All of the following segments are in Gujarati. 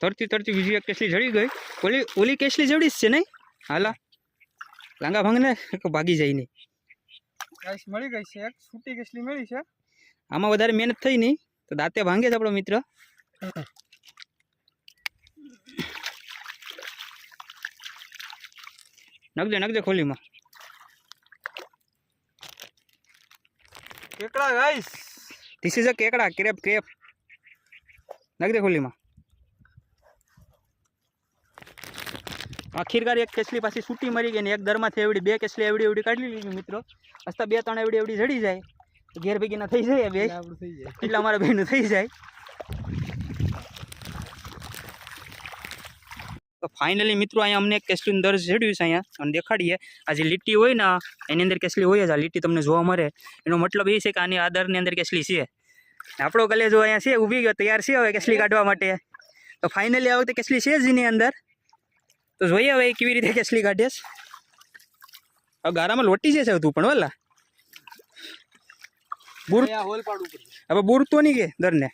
તરતી તરતી બીજી એક કેસલી જડી ગઈ? ઓલી ઓલી કેસલી જડી જ છે નહીં? હાલા લાંગા ભાંગને ભાગી જાય નહીં. ગાઈસ મળી ગઈ છે એક. છૂટી કેસલી મળી છે? આમાં વધારે મહેનત થઈ નહીં તો દાંતે ભાંગે છે આપણો મિત્ર. નગદે નગદે ખોલીમાં. કેકડા ગાઈસ. ધીસ ઇઝ અ કેકડા ક્રેપ ક્રેપ નગદે ખોલીમાં. આખીરકાર એક કેસલી પાછી છૂટી મરી ગઈ ને એક દરમાંથી એવડી બે કેસલી એવડી એવડી કાઢી લીધી મિત્રો. હસતા બે ત્રણ એવડી એવડી જડી જાય. ઘેર ભેગીના થઈ જાય બે. એટલે અમારા બેનું થઈ જાય. તો ફાઇનલી મિત્રો અહીંયા અમને એક કેસલીનું દર જડ્યું છે અહીંયા. અને દેખાડીએ. આ જે લીટી હોય ને એની અંદર કેસલી હોય જ. આ લીટી તમને જોવા મળે. એનો મતલબ એ છે કે આની આદરની અંદર કેસલી છે. ને આપણો કલેજો અહીંયા છે ઊભી ગયો તૈયાર છે હવે કેસલી કાઢવા માટે. તો ફાઇનલી આ વખતે કેસલી છે જ એની અંદર. તો જોઈએ હવે કેવી રીતે કેસલી કાઢીશ હવે ગારામાં લોટી છે તું પણ વલ્લા. બુર હવે બુર તો બુરતો નહીં કે દરને.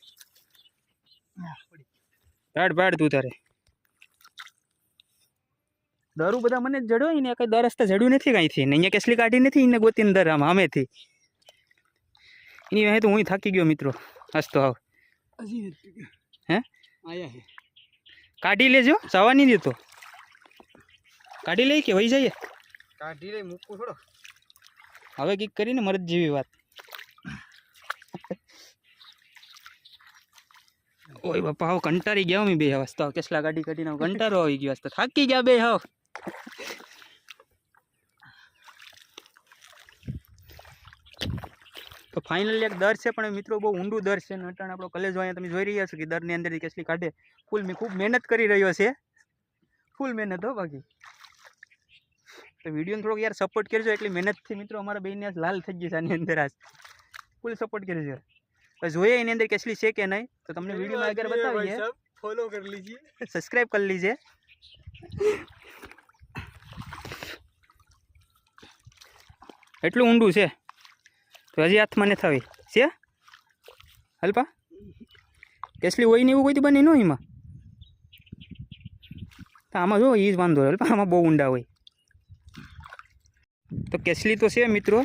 પાડ. પાડ તું તારે. દરું બધા મને જડ્યો ને કઈ દર રસ્તા જડ્યું નથી કાંઈથી ને અહીંયા કેસલી કાઢી નથી એને ગોતીને દર આમ આમેથી એની વાહે તો હું થાકી ગયો મિત્રો. હસતો આવ. હે? હે કાઢી લેજો જવા નહીં દેતો. કાઢી લઈ કે વહી જઈએ? કાઢી લઈ મૂકું થોડો. હવે કંઈક કરીને મરદ જેવી વાત. ઓય બાપા હાવ કંટારી ગયા મેં બે હવસ તો કેસલા ગાડી કાઢીને કંટારો આવી ગયો. તો થાકી ગયા બે હાવ. તો ફાઇનલી એક દર છે પણ મિત્રો બહુ ઊંડું દર છે. નટણ આપણો કલેજો અહીંયા તમે જોઈ રહ્યા છો કે દરની અંદરથી કેસલી કાઢે. ફૂલ મેં ખૂબ મહેનત કરી રહ્યો છે. ફૂલ મહેનત હો બાકી. તો વિડીયોને થોડોક યાર સપોર્ટ કરજો એટલી મહેનતથી મિત્રો અમારા બેને આજ લાલ થઈ ગઈ છે આની અંદર આજ. ફૂલ સપોર્ટ કરજો તો જોઈએ એની અંદર કેસલી છે કે નહીં. તો તમને વિડીયોમાં આગળ બતાવીએ. ફોલો કરી લીજીએ. સબસ્ક્રાઈબ કરી લીજીએ એટલું ઊંડું છે. તો હજી હાથમાં નથી આવી. છે? હલપા? કેસલી હોય ને એવું કોઈ બને ન એમાં. તો આમાં જો એ જ વાંધો હલપા આમાં બહુ ઊંડા હોય. તો કેસલી તો છે મિત્રો.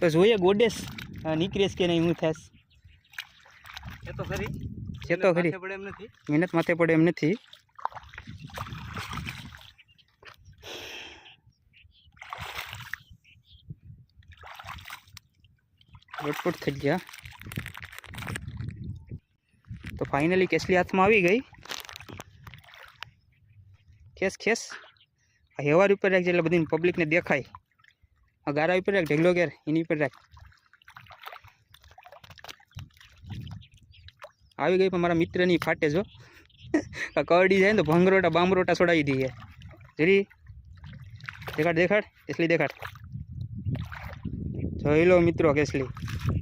તો જોઈએ ગોડેસ અ, નીકળેશ કે નહીં હું થશ એ તો ખરી. છે તો ખરી. માથે પડે એમ નથી. મહેનત માથે પડે એમ નથી. લોટપોટ થઈ ગયા. તો ફાઇનલી કેસલી હાથમાં આવી ગઈ. ખેસ ખેસ. આ હેવાર ઉપર રાખજે એટલે બધી પબ્લિકને દેખાય. આ ગારા ઉપર રાખ ઢેગલો ઘેર એની ઉપર રાખ આવી ગઈ પણ મારા મિત્રની ફાટે જો આ કરડી જાય ને તો ભંગરોટા બામરોટા છોડાવી દઈએ જરી દેખાડ દેખાડ કેસલી દેખાડ જોઈ લો મિત્રો કેસલી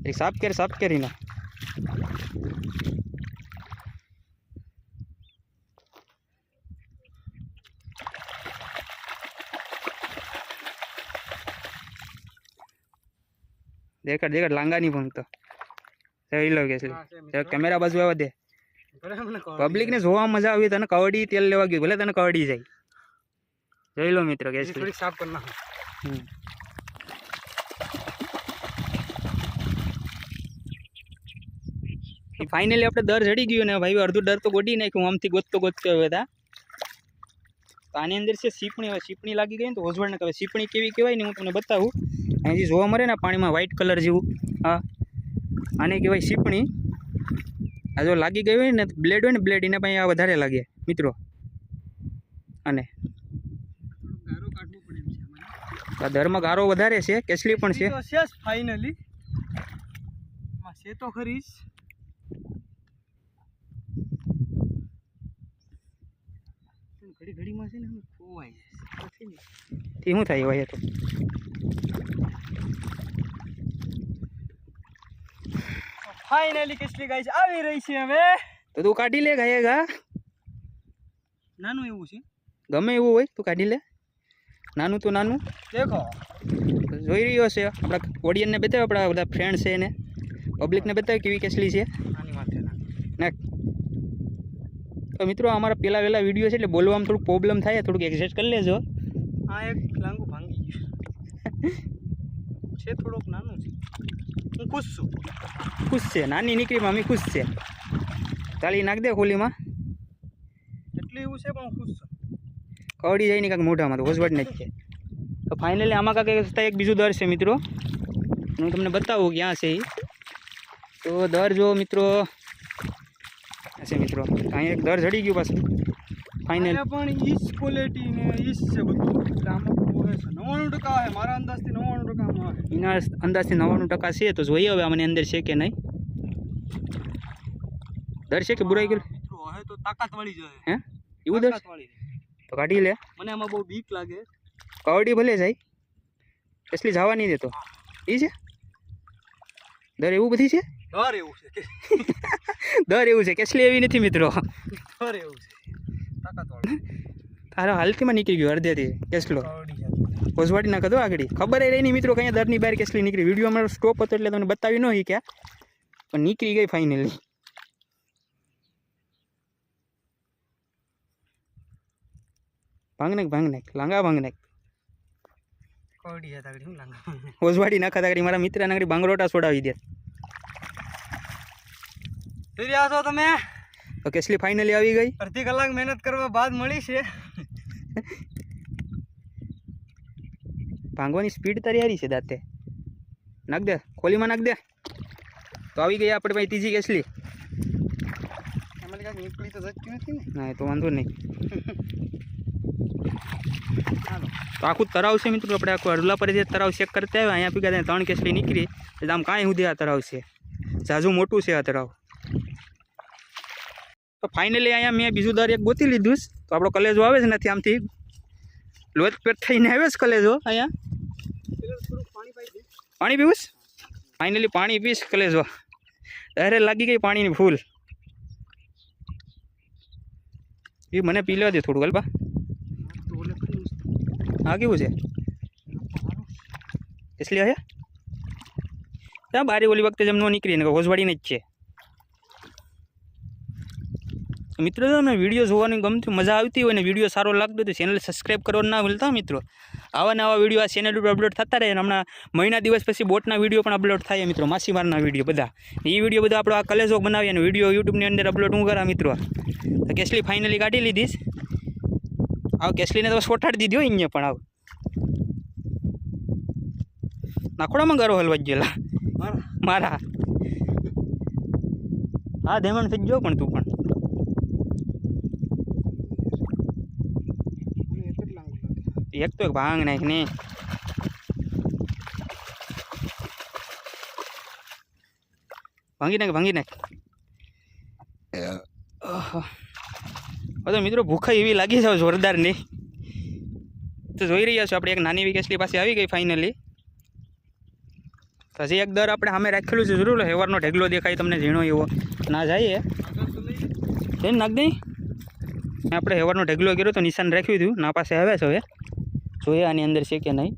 એક સાફ કેર સાફ કરીને દેખાડ દેખાડ લાંગાની ભંગતો જોઈ લો છે. કેમેરા બાજુ આવવા દે. પબ્લિક ને જોવા મજા આવી તને કવડી તેલ લેવા ગયું ભલે તને કવડી જાય. જોઈ લો મિત્રો કે સાફ કરી નાખો. ફાઇનલી આપણે દર ચડી ગયું ને ભાઈ અડધું ડર તો ગોડી નાખ્યું આમથી ગોતતો ગોતતો હવે હતા તો આની અંદર છે સીપણી હવે સીપણી લાગી ગઈ ને તો ઓઝવળને કહેવાય. સીપણી કેવી કહેવાય ને હું તમને બતાવું. અહીંથી જોવા મળે ને પાણીમાં વ્હાઇટ કલર જેવું. હા. આને કહેવાય સીપણી આ જો લાગી ગઈ હોય ને બ્લેડ હોય ને બ્લેડ એના પાસે આ વધારે લાગે. મિત્રો અને દરમાં ગારો વધારે છે, કેસલી પણ છે. ફાઇનલી છે તો ખરી ઘડી ઘડીમાં છે ને અમે છે. નથી તે શું થાય હોય તો ફાઇનલી કેટલી ગાઈસ આવી રહી છે હવે. તો તું કાઢી લે ગાય ગા. નાનું એવું છે. ગમે એવું હોય તું કાઢી લે. નાનું તો નાનું. દેખો. જોઈ રહ્યો છે આપણા ઓડિયન્સને બતાવ્યો આપણા બધા ફ્રેન્ડ છે એને. પબ્લિકને બતાવે કેવી કેસલી છે. નાની ના નાખ. તો મિત્રો અમારા પહેલાં વહેલા વીડિયો છે એટલે બોલવામાં થોડુંક પ્રોબ્લેમ થાય થોડુંક એડજસ્ટ કરી લેજો. આ એક લાંગુ ભાંગી ગયું છે. થોડોક નાનું છે. હું ખુશ છું. ખુશ છે નાની નીકળી મમ્મી ખુશ છે. તાળી નાખ દે ખોલીમાં એટલું એવું છે પણ હું ખુશ છું. કવડી જાય ને કાંઈક મોઢામાં તો હોસવટ નથી છે તો ફાઇનલી આમાં કાંઈક રસ્તા એક બીજું દર છે મિત્રો. હું તમને બતાવું ક્યાં છે એ તો દર જો મિત્રો મિત્રો. અહીંયા એક દર ચડી ગયું પાછું. ફાઇનલ પણ ઈસ ક્વોલિટી ને ઈસ છે બધું. નવ્વાણું ટકા આવે. મારા અંદાજથી નવ્વાણું ટકા આવે. એના અંદાજથી નવ્વાણું ટકા છે તો જોઈએ હવે આમને અંદર છે કે નહીં. દર છે કે બુરાઈ ગયેલું? મિત્રો હવે તો તાકાત વાળી જાય હે? એવું દર તો કાઢી લે. મને આમાં બહુ બીક લાગે. કવડી ભલે જાય. એટલી જવા નહીં દેતો. એ છે? દર એવું બધી છે? દર એવું છે દર એવું છે કેસલી એવી નથી મિત્રો. દર એવું છે. તારો હાલતીમાં નીકળી ગયો અડધેથી કેસલો. કોસવાડી નાખો આગળ. ખબર રહી નહીં મિત્રો કઈ દરની બહાર કેસલી નીકળી. વીડિયો અમારો સ્ટોપ હતો એટલે તમને બતાવી ન ક્યાં પણ નીકળી ગઈ ફાઇનલી ભાંગ નાખ ભાંગ નાખ લાંગા ભાંગ નાખ હું લાંગુ. કોસવાડી નાખા તાકડી મારા મિત્ર નાકડી બાંગરોટા છોડાવી દે. ફિર્યા છો તમે? તો કેસલી ફાઇનલી આવી ગઈ. અડધી કલાક મહેનત કરવા બાદ મળી છે. ભાંગવાની સ્પીડ તૈયારી છે દાંતે. નાખ દે ખોલીમાં નાખ દે. તો આવી ગઈ આપણે ભાઈ ત્રીજી કેસલી. નીકળી તો જતી નથી ને. ના એ તો વાંધો નહીં. તો આખું તરાવ છે મિત્રો, આપણે આખું અરલા પર જે તરાવ ચેક કરતા આવ્યા, અહીંયા પીગા ત્રણ કેસલી નીકળી, એટલે આમ કાંઈ સુધી આ તરાવ છે. ઝાઝુ મોટું છે આ તરાવ તો ફાઇનલી અહીંયા મેં બીજું દર એક ગોતી લીધું છે. તો આપણો કલેજો આવે છે નથી આમથી લોચ પેટ થઈને આવે છે કલેજો, અહીંયા. પાણી પીવું ફાઇનલી પાણી પીશ કલેજો. અરે લાગી ગઈ પાણીની ફૂલ. એ મને પી લેવા દે થોડું ગલબા. હા કેવું છે? એટલે હે ત્યાં બારી ઓલી વખતે જેમ ન નીકળી ને હોજવાડીને જ છે. મિત્રો તમને વીડિયો જોવાની ગમતી મજા આવતી હોય ને વીડિયો સારો લાગતો હતો ચેનલ સબસ્ક્રાઈબ કરવા ના ભૂલતા મિત્રો. આવા નવા વીડિયો આ ચેનલ ઉપર અપલોડ થતા રહે હમણાં મહિના દિવસ પછી બોટના વીડિયો પણ અપલોડ થાય મિત્રો, માછીમારના વીડિયો બધા. એ વીડિયો બધા આપણો આ કલેજોક બનાવીએ અને વીડિયો યુટ્યુબની અંદર અપલોડ હું કરા મિત્રો. તો કેસલી ફાઇનલી કાઢી લીધીશ આવ કેસલીને તો સોટાડી દીધી હોય અહીંયા પણ આવ. નાખોડામાં ગરો હલવા જ ગયેલા. મારા? મારા. હા ધેમણ થઈ ગયો પણ તું પણ. એક તો એક ભાંગ નાખ ને. ભાંગી નાખ ભાંગી નાખ. હવે મિત્રો ભૂખાઈ એવી લાગી છે જોરદારની. તો જોઈ રહ્યા છો આપણે એક નાની વિકેસલી પાસે આવી ગઈ ફાઇનલી પછી એક દર આપણે સામે રાખેલું છે, જરૂર હેવારનો ઢેગલો દેખાય, તમને ઝીણો એવો. ના લઈ જઈને નાખ દઈ આપણે હેવારનો ઢગલો કર્યો તો નિશાન રાખ્યું હતું, ના પાસે આવ્યા છે હવે. જોઈએ આની અંદર છે કે નહીં.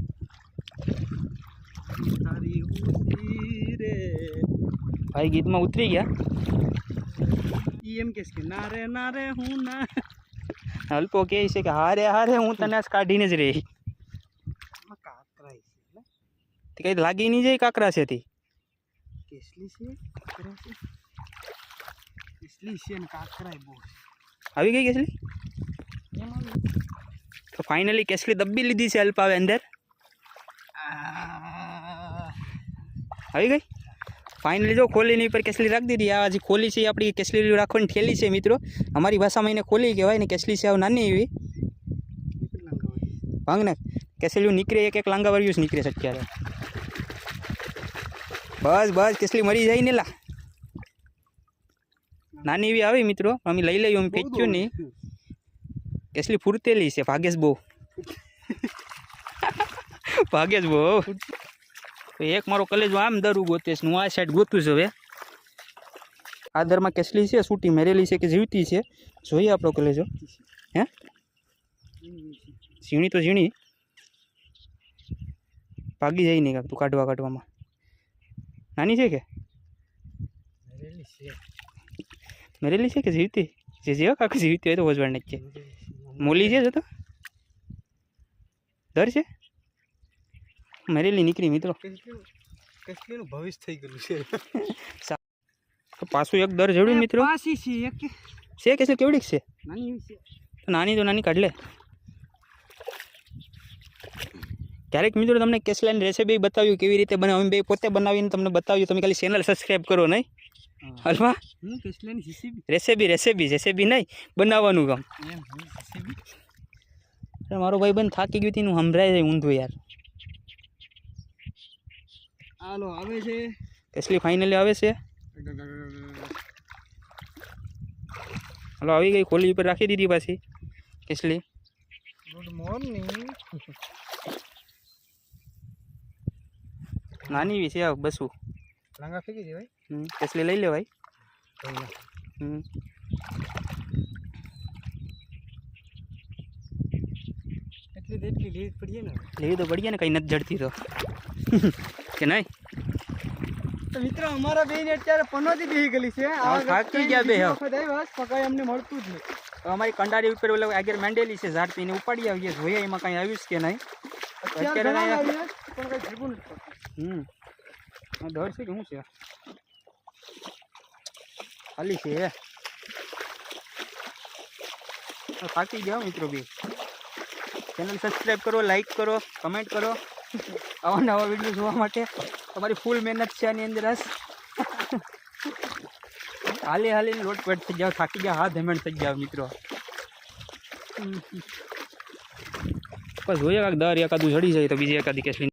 ભાઈ ગીતમાં ઉતરી ગયા. ઈ એમ કેસ કે ના રે ના રે હું ના અલ્પો કહે છે કે હારે હારે હું તને આજ કાઢીને જ રહી આમાં કાકરાઈ છે ને તે કંઈ લાગી નહીં જાય કાકરા છે તે કેસલી છે કાકરા છે કેસલી છે ને કાકરાઈ બહુ છે આવી ગઈ કેસલી એમાં તો ફાઇનલી કેસલી દબ્બી લીધી છે અલ્પાવે અંદર આ આવી ગઈ ફાઇનલી જો ખોલીની ઉપર કેસલી રાખી દીધી. આ હજી ખોલી છે આપણી કેસલી રાખવાની ઠેલી છે મિત્રો. અમારી ભાષામાં એને ખોલી કહેવાય ને કેસલી છે આવ નાની એવી. કેટલા લાંગા ભાંગ ને કેસલીઓ નીકળે એક એક લાંગા વાળ્યું જ નીકળે છે અત્યારે. બસ બસ કેસલી મરી જાય ને લા. નાની એવી આવી મિત્રો અમે લઈ લઈએ અમે ફેંચ્યું નહીં. કેસલી ફૂરતેલી છે ભાગેશ બહુ. ભાગેશ બહુ. એક મારો કલેજો આમ દરું ગોતે છે હું આ સાઈડ ગોતું છું હવે. આ દરમાં કેસલી છે સૂટી મેરેલી છે કે જીવતી છે? જોઈએ આપણો કલેજો. હે? ઝીણી તો ઝીણી. ભાગી જાય નહીં તું કાઢવા કાઢવામાં. નાની છે કે? મરેલી છે. કે જીવતી જે જેવા કાંક જીવતી હોય તો વજવાડ છે મોલી છે તો? દર છે? મરેલી નીકળી મિત્રો. કેટલું કેટલું ભવિષ્ય થઈ ગયું છે. પાછું એક દર જડ્યું મિત્રો? છે કે છે કેવડીક છે નાની તો નાની તો નાની કાઢ લે. ક્યારેક મિત્રો તમને કેસલાની રેસીપી બતાવ્યું કેવી રીતે બનાવ્યું અમે બે પોતે બનાવીને તમને બતાવ્યું તમે ખાલી ચેનલ સબસ્ક્રાઈબ કરો નહીં? હલવા કેટલાની રેસીપી રેસીપી રેસીપી નહીં બનાવવાનું કામ. મારો ભાઈ બંધ થાકી ગયું હતું હું સંભળાય ઊંધું યાર. હાલો આવે છે. કેસલી ફાઇનલી આવે છે? હાલો આવી ગઈ ખોલી ઉપર રાખી દીધી પાછી કેસલી. ગુડ મોર્નિંગ નાની એવી છે આ બસું. લાંગા ફેંકી દેવાય હમ, કેસલી લઈ લેવાય કોઈ ના હમ. એટલી તો એટલી લેવી જ પડીએ ને. લેવી તો પડીએ ને કંઈ નથી જડતી તો. કે નહીં? તો મિત્રો અમારા બેન અત્યારે પનોતી બેહી ગયેલી છે. થાકી ગયા બે આવ્યા અમને મળતું જ નહીં. અમારી કંડારી ઉપર ઓલા આગળ માંડેલી છે ઝાડ પીને ઉપાડી આવીએ જોઈએ એમાં કાંઈ આવ્યું છે કે નહીં? અત્યારે પણ કઈ જીવું નથી હમ. દર છે કે શું છે? ખાલી છે થાકી ગયા મિત્રો બી. ચેનલ સબસ્ક્રાઈબ કરો લાઈક કરો કમેન્ટ કરો. આવા નવા વીડિયો જોવા માટે. તમારી ફૂલ મહેનત છે આની અંદર આજ હાલી હાલી લોટ પેટ થઈ જાવ થાકી ગયા, હાથ હેમેન્ટ થઈ ગયા, મિત્રો. બસ જોઈએ કાંક દર એકાદું જડી જાય તો બીજી એકાદી કેસલી